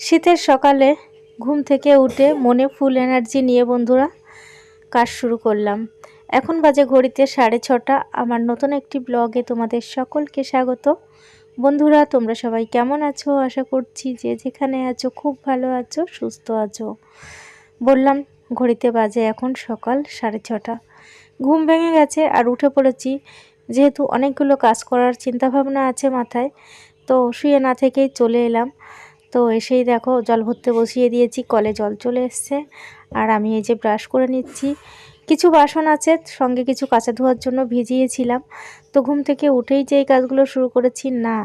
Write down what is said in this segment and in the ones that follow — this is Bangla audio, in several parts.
শীতের সকালে ঘুম থেকে উঠে মনে ফুল এনার্জি নিয়ে বন্ধুরা কাজ শুরু করলাম। এখন বাজে ঘড়িতে সাড়ে ছটা। আমার নতুন একটি ব্লগে তোমাদের সকলকে স্বাগত। বন্ধুরা, তোমরা সবাই কেমন আছো? আশা করছি যে যেখানে আছো, খুব ভালো আছো, সুস্থ আছো। বললাম, ঘড়িতে বাজে এখন সকাল সাড়ে ছটা। ঘুম ভেঙে গেছে আর উঠে পড়েছি। যেহেতু অনেকগুলো কাজ করার চিন্তাভাবনা আছে মাথায়, তো শুয়ে না থেকেই চলে এলাম। তো এসেই দেখো জল ভরতে বসিয়ে দিয়েছি, কলে জল চলে এসছে। আর আমি এই যে ব্রাশ করে নিচ্ছি। কিছু বাসন আছে, সঙ্গে কিছু কাঁচা ধোয়ার জন্য ভিজিয়েছিলাম। তো ঘুম থেকে উঠেই যে এই কাজগুলো শুরু করেছি, না,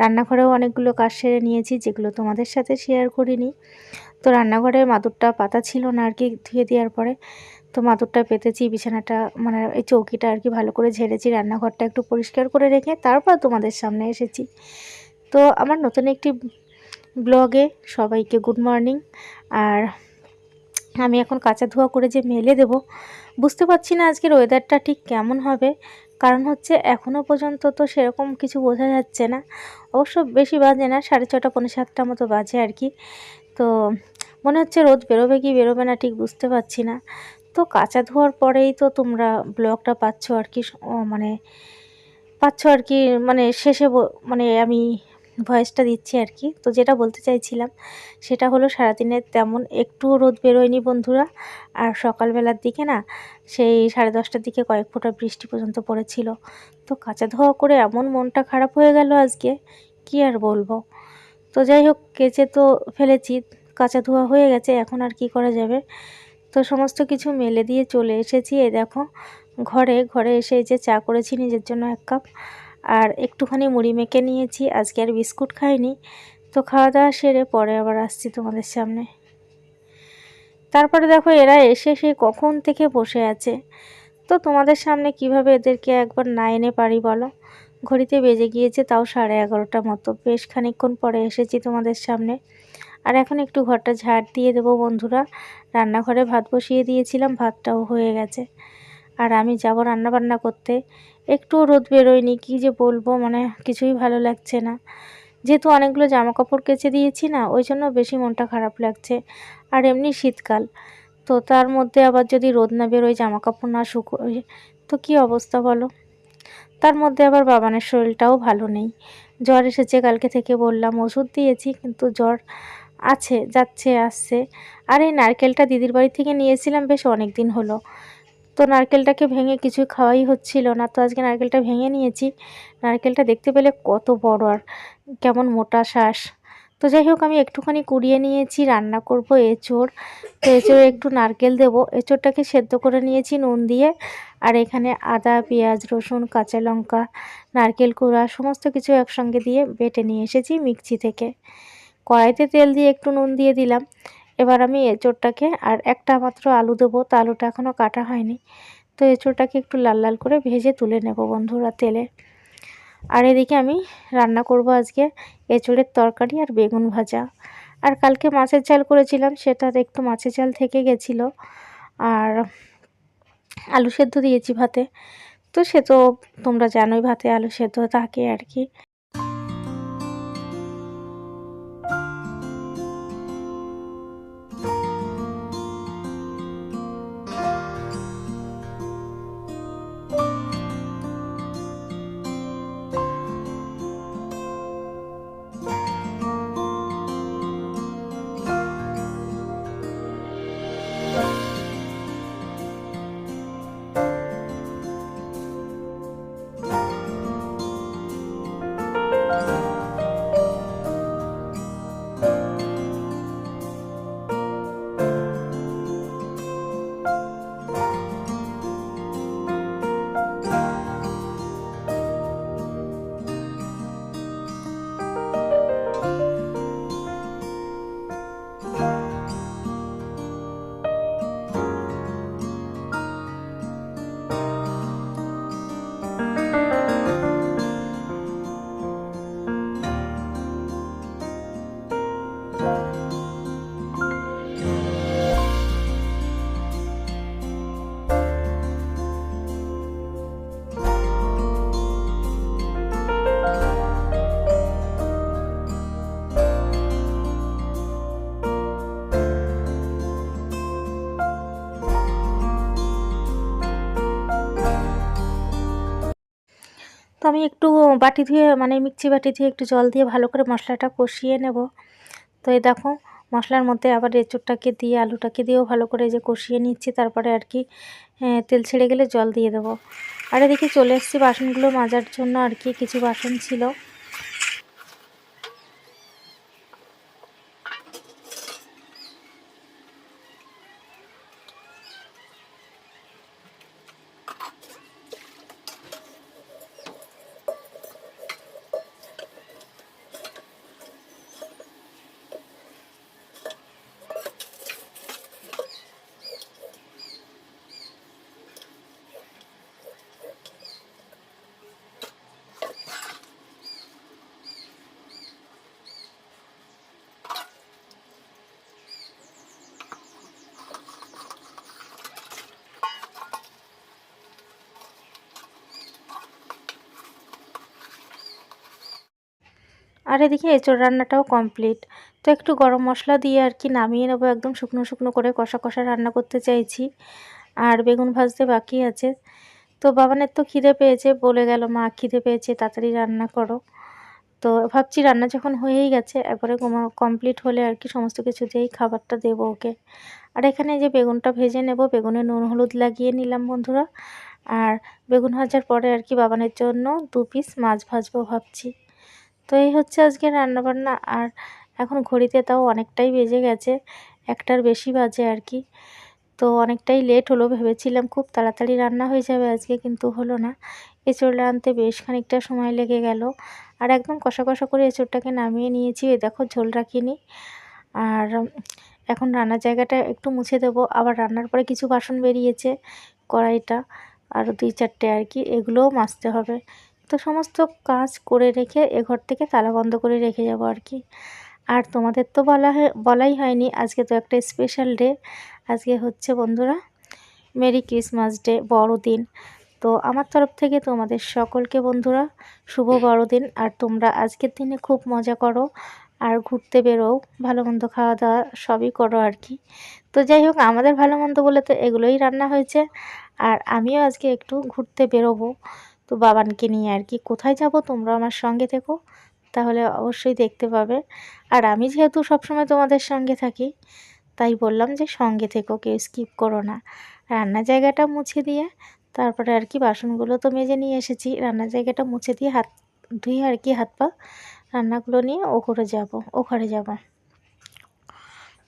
রান্নাঘরেও অনেকগুলো কাজ সেরে নিয়েছি, যেগুলো তোমাদের সাথে শেয়ার করিনি। তো রান্নাঘরে মাদুরটা পাতা ছিল না আর কি ধুয়ে দেওয়ার পরে। তো মাদুরটা পেতেছি, বিছানাটা মানে এই চৌকিটা আর কি ভালো করে ঝেড়েছি, রান্নাঘরটা একটু পরিষ্কার করে রেখে তারপর তোমাদের সামনে এসেছি। তো আমার নতুন একটি ব্লগে সবাইকে গুড মর্নিং। আর আমি এখন কাঁচা ধোয়া করে যে মেলে দেব, বুঝতে পারছি না আজকের ওয়েদারটা ঠিক কেমন হবে। কারণ হচ্ছে এখনও পর্যন্ত তো সেরকম কিছু বোঝা যাচ্ছে না। অবশ্য বেশি বাজে না, সাড়ে ছটা পনেরো সাতটা মতো বাজে আর কি। তো মনে হচ্ছে রোদ বেরোবে কি বেরোবে না ঠিক বুঝতে পারছি না। তো কাঁচা ধোয়ার পরেই তো তোমরা ব্লগটা পাচ্ছ আর কি মানে পাচ্ছ আর কি মানে শেষে মানে আমি ভয়েসটা দিচ্ছি আর কি। তো যেটা বলতে চাইছিলাম, সেটা হলো সারাদিনে তেমন একটুও রোদ বেরোয়নি বন্ধুরা। আর সকালবেলার দিকে না, সেই সাড়ে দশটার দিকে কয়েক ফোঁটা বৃষ্টি পর্যন্ত পড়েছিল। তো কাঁচা ধোয়া করে এমন মনটা খারাপ হয়ে গেল আজকে, কি আর বলব। তো যাই হোক, কেচে তো ফেলেছি, কাঁচা ধোয়া হয়ে গেছে, এখন আর কি করা যাবে। তো সমস্ত কিছু মেলে দিয়ে চলে এসেছি, এই দেখো। ঘরে ঘরে এসে যে চা করেছি, নিজের জন্য এক কাপ। আর একটুখানি মুড়ি মেখে নিয়েছি, আজকে আর বিস্কুট খাইনি। তো খাওয়া দাওয়া সেরে পরে আবার আসছি তোমাদের সামনে। তারপরে দেখো এরা এসে সেই কখন থেকে বসে আছে। তো তোমাদের সামনে কীভাবে এদেরকে একবার না এনে পারি বলো? ঘড়িতে বেজে গিয়েছে তাও সাড়ে এগারোটা মতো। বেশ খানিকক্ষণ পরে এসেছি তোমাদের সামনে। আর এখন একটু ঘরটা ঝাড় দিয়ে দেবো বন্ধুরা। রান্নাঘরে ভাত বসিয়ে দিয়েছিলাম, ভাতটাও হয়ে গেছে। আর আমি যাব রান্না বান্না করতে। একটু রোদ বেরোয়নি, কী যে বলব মানে কিছুই ভালো লাগছে না। যেহেতু অনেকগুলো জামা কাপড় কেচে দিয়েছি না, ওই জন্য বেশি মনটা খারাপ লাগছে। আর এমনি শীতকাল, তো তার মধ্যে আবার যদি রোদ না বেরোয় জামা কাপড় না শুকোয়, তো কী অবস্থা বলো? তার মধ্যে আবার বাবানের শরীরটাও ভালো নেই। জ্বর এসেছে কালকে থেকে বললাম, ওষুধ দিয়েছি, কিন্তু জ্বর আছে, যাচ্ছে, আসছে। আর এই নারকেলটা দিদির বাড়ি থেকে নিয়েছিলাম বেশ অনেক দিন হলো। তো নারকেলটাকে ভেঙে কিছু খাওয়াই হচ্ছিল না। তো আজকে নারকেলটা ভেঙে নিয়েছি। নারকেলটা দেখতে পেলে কত বড় আর কেমন মোটা শ্বাস। তো যাই হোক, আমি একটুখানি কুড়িয়ে নিয়েছি, রান্না করব এঁচোড়। তো এঁচোড়ে একটু নারকেল দেবো। এঁচোড়টাকে সেদ্ধ করে নিয়েছি নুন দিয়ে। আর এখানে আদা, পেঁয়াজ, রসুন, কাঁচা লঙ্কা, নারকেল কুড়া সমস্ত কিছু একসঙ্গে দিয়ে বেটে নিয়ে এসেছি মিক্সি থেকে। কড়াইতে তেল দিয়ে একটু নুন দিয়ে দিলাম। এবার আমি এঁচোড়টাকে আর একটা মাত্র আলু দেবো। তো আলুটা এখনও কাটা হয়নি। তো এঁচোড়টাকে একটু লাল লাল করে ভেজে তুলে নেব বন্ধুরা তেলে। আর এদিকে আমি রান্না করব আজকে এঁচোড়ের তরকারি আর বেগুন ভাজা। আর কালকে মাছের চাল করেছিলাম সেটার একটু মাছের চাল থেকে গেছিল। আর আলু সেদ্ধ দিয়েছি ভাতে। তো সে তো তোমরা জানোই ভাতে আলু সেদ্ধ থাকে আর কি। আমি একটু বাটি ধুয়ে মানে মিক্সি বাটি ধুয়ে একটু জল দিয়ে ভালো করে মশলাটা কষিয়ে নেব। তো এই দেখো, মশলার মধ্যে আবার এঁচুরটাকে দিয়ে, আলুটাকে দিয়েও ভালো করে যে কষিয়ে নিচ্ছি, তারপরে আর কি তেল ছেড়ে গেলে জল দিয়ে দেবো। আর এদিকে চলে এসেছি বাসনগুলো মাজার জন্য, আর কি কিছু বাসন ছিল। আর এদিকে এঁচোড় রান্নাটাও কমপ্লিট তো একটু গরম মশলা দিয়ে আর কি নামিয়ে নেব, একদম শুকনো শুকনো করে কষা কষা রান্না করতে চাইছি। আর বেগুন ভাজতে বাকি আছে। তো বাবানের তো খিদে পেয়েছে, বলে গেল, মা, খিদে পেয়েছে, তাড়াতাড়ি রান্না করো। তো ভাবছি রান্না যখন হয়েই গেছে, একবারে কমপ্লিট হলে আর কি সমস্ত কিছু দিয়েই খাবারটা দেবো ওকে। আর এখানে যে বেগুনটা ভেজে নেব, বেগুনে নুন, হলুদ লাগিয়ে নিলাম বন্ধুরা। আর বেগুন ভাজার পরে আর কি বাবানের জন্য দু পিস মাছ ভাজবো ভাবছি। তো এই হচ্ছে আজকে রান্নাবান্না। আর এখন ঘড়িতে তাও অনেকটাই বেজে গেছে, একটার বেশি বাজে আর কি। তো অনেকটাই লেট হলো ভেবেছিলাম, খুব তাড়াতাড়ি রান্না হয়ে যাবে আজকে, কিন্তু হলো না। এঁচড়টা আনতে বেশ খানিকটা সময় লেগে গেল। আর একদম কষা কষা করে এঁচড়টাকে নামিয়ে নিয়েছি দেখো ঝোল রাখিনি। আর এখন রান্নার জায়গাটা একটু মুছে দেবো। আবার রান্নার পরে কিছু বাসন বেরিয়েছে কড়াইটা, আর দুই চারটে আর কি, এগুলোও মাজতে হবে। তো সমস্ত কাজ করে রেখে এ ঘর থেকে তালা বন্ধ করে রেখে যাব আর কি। আর তোমাদের তো বলা বলাই হয়নি, আজকে তো একটা স্পেশাল ডে আজকে হচ্ছে বন্ধুরা মেরি ক্রিসমাস ডে বড়দিন। তো আমার তরফ থেকে তোমাদের সকলকে বন্ধুরা, শুভ বড়দিন। আর তোমরা আজকের দিনে খুব মজা করো আর ঘুরতে বেরোও, ভালো মন্দ খাওয়া দাওয়া সবই করো আর কি। তো যাই হোক, আমাদের ভালো মন্দ বলে তো এগুলোই রান্না হয়েছে। আর আমিও আজকে একটু ঘুরতে বেরোবো। তো বাবানকে নিয়ে আর কি। কোথায় যাব? তোমরা আমার সঙ্গে থেকো। তাহলে অবশ্যই দেখতে পাবে। আর আমি যেহেতু সবসময় তোমাদের সঙ্গে থাকি, তাই বললাম যে সঙ্গে থেকো, কেউ স্কিপ করো না। রান্নার জায়গাটা মুছে দিয়ে, তারপরে আর কি বাসনগুলো তো মেজে নিয়ে এসেছি। রান্নার জায়গাটা মুছে দিয়ে হাত ধুয়ে আর কি হাত পা রান্নাগুলো নিয়ে ও ঘরে যাব, ও ঘরে যাব।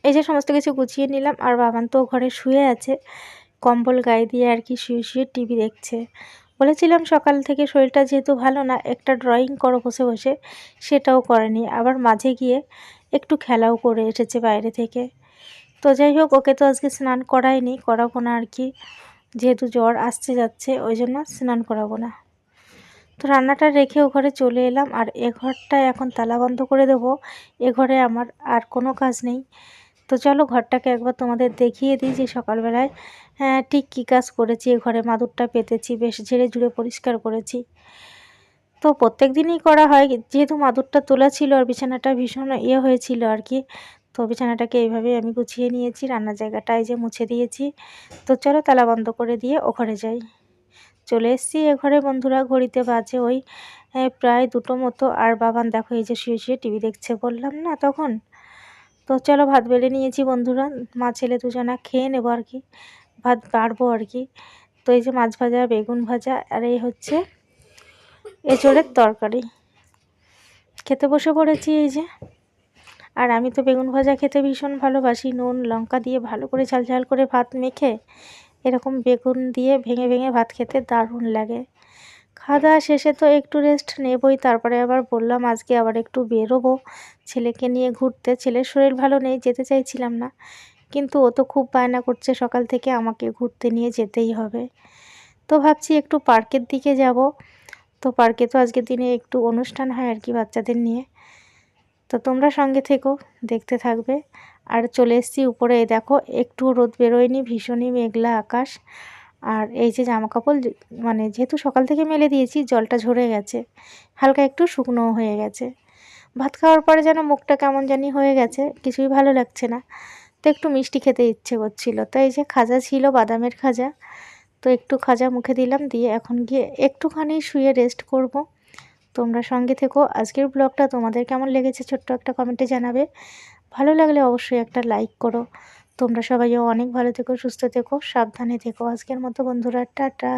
এই যে সমস্ত কিছু গুছিয়ে নিলাম। আর বাবান তো ঘরে শুয়ে আছে। কম্বল গায়ে দিয়ে আর কি শুয়ে শুয়ে টিভি দেখছে। বলেছিলাম সকাল থেকে শরীরটা যেহেতু ভালো না, একটা ড্রয়িং করো বসে বসে। সেটাও করেনি। আবার মাঝে গিয়ে একটু খেলাও করে এসেছে বাইরে থেকে। তো যাই হোক, ওকে তো আজকে স্নান করাইনি, করাবো না আর কি। যেহেতু জ্বর আসছে যাচ্ছে, ওই জন্য স্নান করাবো না। তো রান্নাটা রেখে ও ঘরে চলে এলাম। আর এ ঘরটা এখন তালা বন্ধ করে দেবো। এ ঘরে আমার আর কোনো কাজ নেই। তো চলো ঘরটাকে একবার তোমাদের দেখিয়ে দিই যে সকালবেলায় হ্যাঁ ঠিক কী কাজ করেছি। এ ঘরে মাদুরটা পেতেছি, বেশ ঝেড়ে ঝুড়ে পরিষ্কার করেছি। তো প্রত্যেক দিনই করা হয়, যেহেতু মাদুরটা তোলা ছিল আর বিছানাটা ভীষণ ইয়ে হয়েছিল আর কি, তো বিছানাটাকে এইভাবে আমি গুছিয়ে নিয়েছি, রান্নার জায়গাটায় যে মুছে দিয়েছি। তো চলো তালা বন্ধ করে দিয়ে ও ঘরে যাই। চলে এসেছি এ ঘরে বন্ধুরা, ঘড়িতে বাজে ওই প্রায় দুটো মতো। আর বাবান দেখো এই যে শুয়ে শুয়ে টিভি দেখছে বললাম না তখন? তো চলো ভাত বেড়ে নিয়েছি বন্ধুরা। মা, ছেলে দুজনা খেয়ে নেব আর কি। ভাত বাড়বো আর কি। তো এই যে মাছ ভাজা, বেগুন ভাজা আর এই হচ্ছে এঁচড়ের তরকারি। খেতে বসে পড়েছি এই যে। আর আমি তো বেগুন ভাজা খেতে ভীষণ ভালোবাসি। নুন, লঙ্কা দিয়ে ভালো করে ঝাল ঝাল করে ভাত মেখে এরকম বেগুন দিয়ে ভেঙে ভেঙে ভাত খেতে দারুণ লাগে। খাওয়া দাওয়া শেষে তো একটু রেস্ট নেবই, তারপরে আবার বললাম আজকে আবার একটু বেরোবো। ছেলেকে নিয়ে ঘুরতে, ছেলের শরীর ভালো নেই, যেতে চাইছিলাম না। কিন্তু ও তো খুব বায়না করছে সকাল থেকে, আমাকে ঘুরতে নিয়ে যেতেই হবে। তো ভাবছি একটু পার্কের দিকে যাব। তো পার্কে তো আজকের দিনে একটু অনুষ্ঠান হয় আর কি বাচ্চাদের নিয়ে। তো তোমরা সঙ্গে থেকো, দেখতে থাকবে। আর চলে এসেছি উপরে, দেখো একটু রোদ বেরোয়নি, ভীষণই মেঘলা আকাশ। আর এই যে জামা কাপড় মানে যেহেতু সকাল থেকে মেলে দিয়েছি, জলটা ঝরে গেছে, হালকা একটু শুকনো হয়ে গেছে। ভাত খাওয়ার পরে যেন মুখটা কেমন জানি হয়ে গেছে, কিছুই ভালো লাগছে না। তো একটু মিষ্টি খেতে ইচ্ছে করছিল। তো এই যে খাজা ছিল, বাদামের খাজা, তো একটু খাজা মুখে দিলাম, দিয়ে এখন গিয়ে একটুখানি শুয়ে রেস্ট করব। তোমরা সঙ্গে থেকো। আজকের ব্লগটা তোমাদের কেমন লেগেছে ছোট্ট একটা কমেন্টে জানাবে। ভালো লাগলে অবশ্যই একটা লাইক করো। তোমরা সবাই অনেক ভালো থেকো সুস্থ থেকো সাবধানে থেকো। আজকের মতো বন্ধুরা টাটা।